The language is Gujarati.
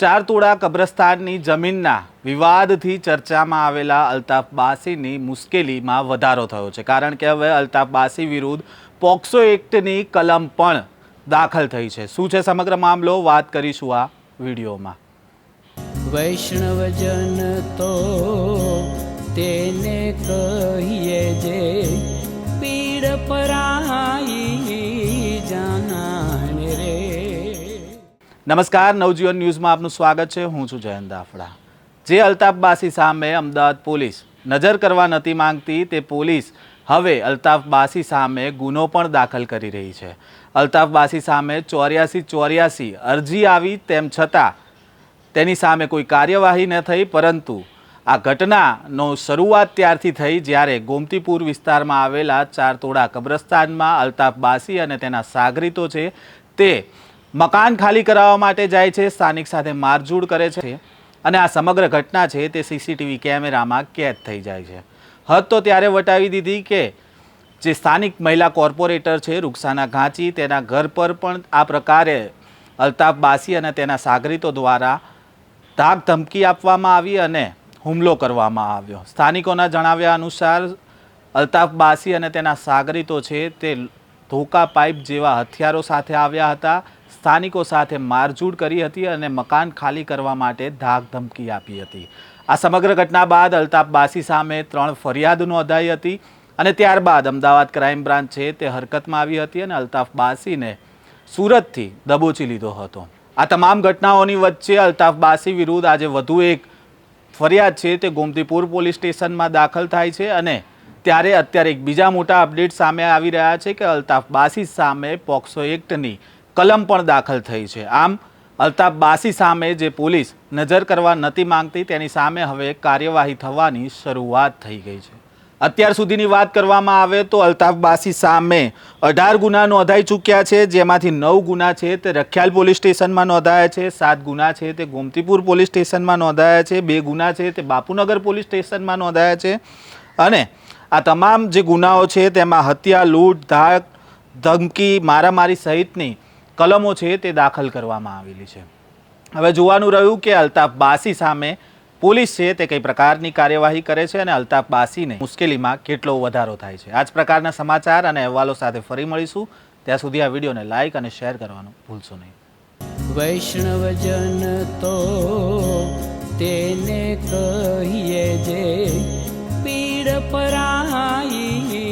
ચાર તોડા કબ્રસ્તાનની જમીનના વિવાદથી ચર્ચામાં આવેલા અલ્તાફ બાસીની મુશ્કેલીમાં વધારો થયો છે. કારણ કે હવે અલ્તાફ બાસી વિરુદ્ધ પોક્સો એક્ટની કલમ પણ દાખલ થઈ છે. શું છે સમગ્ર મામલો? વાત કરીશું આ વિડીયોમાં. વૈષ્ણવજન તો તેને કહીએ જે પીડ પરાઈ નમસ્કાર, નવજીવન ન્યૂઝમાં આપનું સ્વાગત છે. હું છું જયંત દાફડા. જે અલ્તાફ બાસી સામે અમદાવાદ પોલીસ નજર કરવા નથી માંગતી તે પોલીસ હવે અલ્તાફ બાસી સામે ગુનો પણ દાખલ કરી રહી છે. અલ્તાફ બાસી સામે ચોર્યાસી ચોર્યાસી અરજી આવી તેમ છતાં તેની સામે કોઈ કાર્યવાહી ન થઈ, પરંતુ આ ઘટનાનો શરૂઆત ત્યારથી થઈ જ્યારે ગોમતીપુર વિસ્તારમાં આવેલા ચાર તોડા કબ્રસ્તાનમાં અલ્તાફ બાસી અને તેના સાગરીતો છે તે મકાન ખાલી કરાવવા માટે જાય છે, સ્થાનિક સાથે મારઝૂડ કરે છે અને આ સમગ્ર ઘટના છે તે સીસીટીવી કેમેરામાં કેદ થઈ જાય છે. હદ તો ત્યારે વટાવી દીધી કે જે સ્થાનિક મહિલા કોર્પોરેટર છે, રૂકસાના ઘાંચી, તેના ઘર પર પણ આ પ્રકારે અલ્તાફ બાસી અને તેના સાગરીતો દ્વારા ધાક ધમકી આપવામાં આવી અને હુમલો કરવામાં આવ્યો. સ્થાનિકોના જણાવ્યા અનુસાર, અલ્તાફ બાસી અને તેના સાગરીતો છે તે ધોકા પાઇપ જેવા હથિયારો સાથે આવ્યા હતા. સ્થાનિકો સાથે મારઝૂડ કરી હતી અને મકાન ખાલી કરવા માટે ધાક ધમકી આપી હતી. આ સમગ્ર ઘટના બાદ અલ્તાફ બાસી સામે ત્રણ ફરિયાદ નોંધાઈ હતી અને ત્યારબાદ અમદાવાદ ક્રાઇમ બ્રાન્ચ છે તે હરકતમાં આવી હતી અને અલ્તાફ બાસીને સુરતથી દબોચી લીધો હતો. આ તમામ ઘટનાઓની વચ્ચે અલ્તાફ બાસી વિરુદ્ધ આજે વધુ એક ફરિયાદ છે તે ગોમતીપુર પોલીસ સ્ટેશનમાં દાખલ થાય છે અને ત્યારે અત્યારે એક બીજા મોટા અપડેટ સામે આવી રહ્યા છે કે અલ્તાફ બાસી સામે પોક્સો એક્ટની કલમ પણ દાખલ થઈ છે. આમ, અલ્તાફ બાસી સામે જે પોલીસ નજર કરવા નથી માંગતી, તેની સામે હવે કાર્યવાહી થવાની શરૂઆત થઈ ગઈ છે. અત્યાર સુધીની વાત કરવામાં આવે તો અલ્તાફ બાસી સામે અઢાર ગુના નોંધાઈ ચૂક્યા છે, જેમાંથી નવ ગુના છે તે રખિયાલ પોલીસ સ્ટેશનમાં નોંધાયા છે, સાત ગુના છે તે ગોમતીપુર પોલીસ સ્ટેશનમાં નોંધાયા છે, બે ગુના છે તે બાપુનગર પોલીસ સ્ટેશનમાં નોંધાયા છે. અને આ તમામ જે ગુનાઓ છે તેમાં હત્યા, લૂંટ, ધાક, ધમકી, મારામારી સહિતની કલમો છે તે દાખલ કરવામાં આવેલી છે. હવે જોવાનું રહ્યું કે અલ્તાફ બાસી સામે પોલીસ છે તે કઈ પ્રકારની કાર્યવાહી કરે છે અને અલ્તાફ બાસીને મુશ્કેલીમાં કેટલો વધારો થાય છે. આ જ પ્રકારના સમાચાર અને અહેવાલો સાથે ફરી મળીશું. ત્યાં સુધી આ વિડીયોને લાઇક અને શેર કરવાનું ભૂલશો નહીં. વૈષ્ણવજન તો તેને કહીએ જે પીડ પરાઈ